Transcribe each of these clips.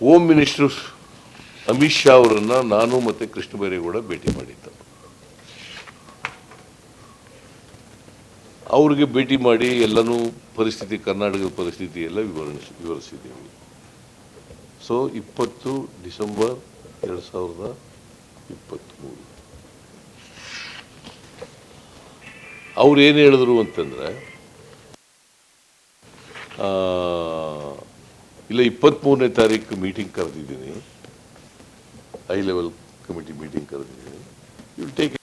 Home minister Amit Shah ಅವರನ್ನು ನಾನು ಮತ್ತೆ ಕೃಷ್ಣ ಬೈರೇಗೌಡ ಭೇಟಿ ಮಾಡಿದ್ದ. ಅವ್ರಿಗೆ ಭೇಟಿ ಮಾಡಿ ಎಲ್ಲನೂ ಪರಿಸ್ಥಿತಿ, ಕರ್ನಾಟಕದ ಪರಿಸ್ಥಿತಿ ಎಲ್ಲ ವಿವರಿಸಿ ವಿವರಿಸಿದ್ದೀವಿ. ಸೊ ಇಪ್ಪತ್ತು ಡಿಸೆಂಬರ್ ಎರಡು ಸಾವಿರದ ಇಪ್ಪತ್ತ್ಮೂರು ಅವ್ರು ಏನು ಹೇಳಿದ್ರು ಅಂತಂದರೆ ಇಲ್ಲ ಇಪ್ಪತ್ತ್ಮೂರನೇ ತಾರೀಕು ಮೀಟಿಂಗ್ ಕರೆದಿದ್ದೀನಿ. ಹೈ ಲೆವೆಲ್ ಕಮಿಟಿ ಮೀಟಿಂಗ್ ಕರೆದಿದ್ದೀನಿ. ಯು ಟೇಕ್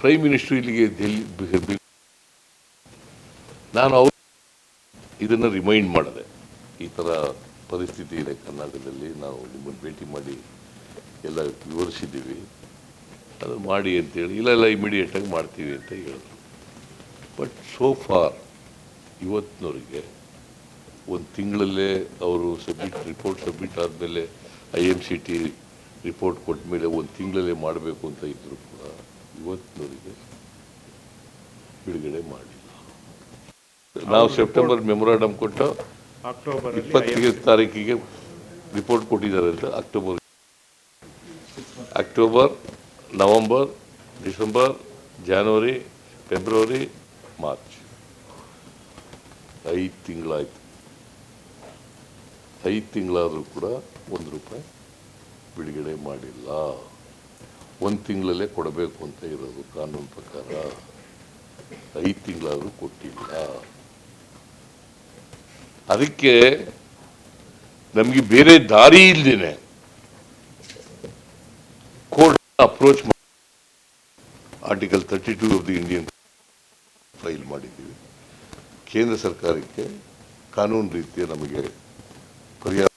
ಪ್ರೈಮ್ ಮಿನಿಸ್ಟರ್ ಇಲ್ಲಿಗೆ ದೆಹಲಿ ನಾನು ಅವ್ರು ಇದನ್ನು ರಿಮೈಂಡ್ ಮಾಡಿದೆ. ಈ ಥರ ಪರಿಸ್ಥಿತಿ ಇದೆ ಕರ್ನಾಟಕದಲ್ಲಿ. ನಾವು ನಿಮ್ಮನ್ನು ಭೇಟಿ ಮಾಡಿ ಎಲ್ಲ ವಿವರಿಸಿದ್ದೀವಿ. ಅದು ಮಾಡಿ ಅಂತೇಳಿ ಇಲ್ಲ ಇಲ್ಲ ಇಮಿಡಿಯೇಟಾಗಿ ಮಾಡ್ತೀವಿ ಅಂತ ಹೇಳಿದ್ರು. ಬಟ್ ಸೋ ಫಾರ್ ಇವತ್ತಿನವರಿಗೆ ಒಂದು ತಿಂಗಳಲ್ಲೇ ಅವರು ಸಬ್ಮಿಟ್ ರಿಪೋರ್ಟ್ ಸಬ್ಮಿಟ್ ಆದಮೇಲೆ I M C T report ಕೊಟ್ಟ ಮೇಲೆ ಒಂದು ತಿಂಗಳಲ್ಲೇ ಮಾಡಬೇಕು ಅಂತ ಇದ್ದರೂ ಕೂಡ ಇವತ್ತಿನವರಿಗೆ ಬಿಡುಗಡೆ ಮಾಡಿಲ್ಲ. ನಾವು ಸೆಪ್ಟೆಂಬರ್ ಮೆಮೊರಾಂಡಮ್ ಕೊಟ್ಟು ಅಕ್ಟೋಬರ್ ಇಪ್ಪತ್ತಿಗೆ ತಾರೀಕಿಗೆ ರಿಪೋರ್ಟ್ ಕೊಟ್ಟಿದ್ದಾರೆ ಅಂತ October October November, December, January, February, March. ಐದು ತಿಂಗಳಾಯಿತು. ಐದು ತಿಂಗಳಾದರೂ ಕೂಡ ಒಂದು ರೂಪಾಯಿ ಬಿಡುಗಡೆ ಮಾಡಿಲ್ಲ. ಒಂದು ತಿಂಗಳಲ್ಲೇ ಕೊಡಬೇಕು ಅಂತ ಇರೋದು ಕಾನೂನು ಪ್ರಕಾರ. ಐದು ತಿಂಗಳಾದರೂ ಕೊಟ್ಟಿಲ್ಲ. ಅದಕ್ಕೆ ನಮಗೆ ಬೇರೆ ದಾರಿ ಇಲ್ಲದೇನೆ court approach article thirty two of the Indian file ಮಾಡಿದ್ದೀವಿ. ಕೇಂದ್ರ ಸರ್ಕಾರಕ್ಕೆ ಕಾನೂನು ರೀತಿಯ ನಮಗೆ ಪರಿಹಾರ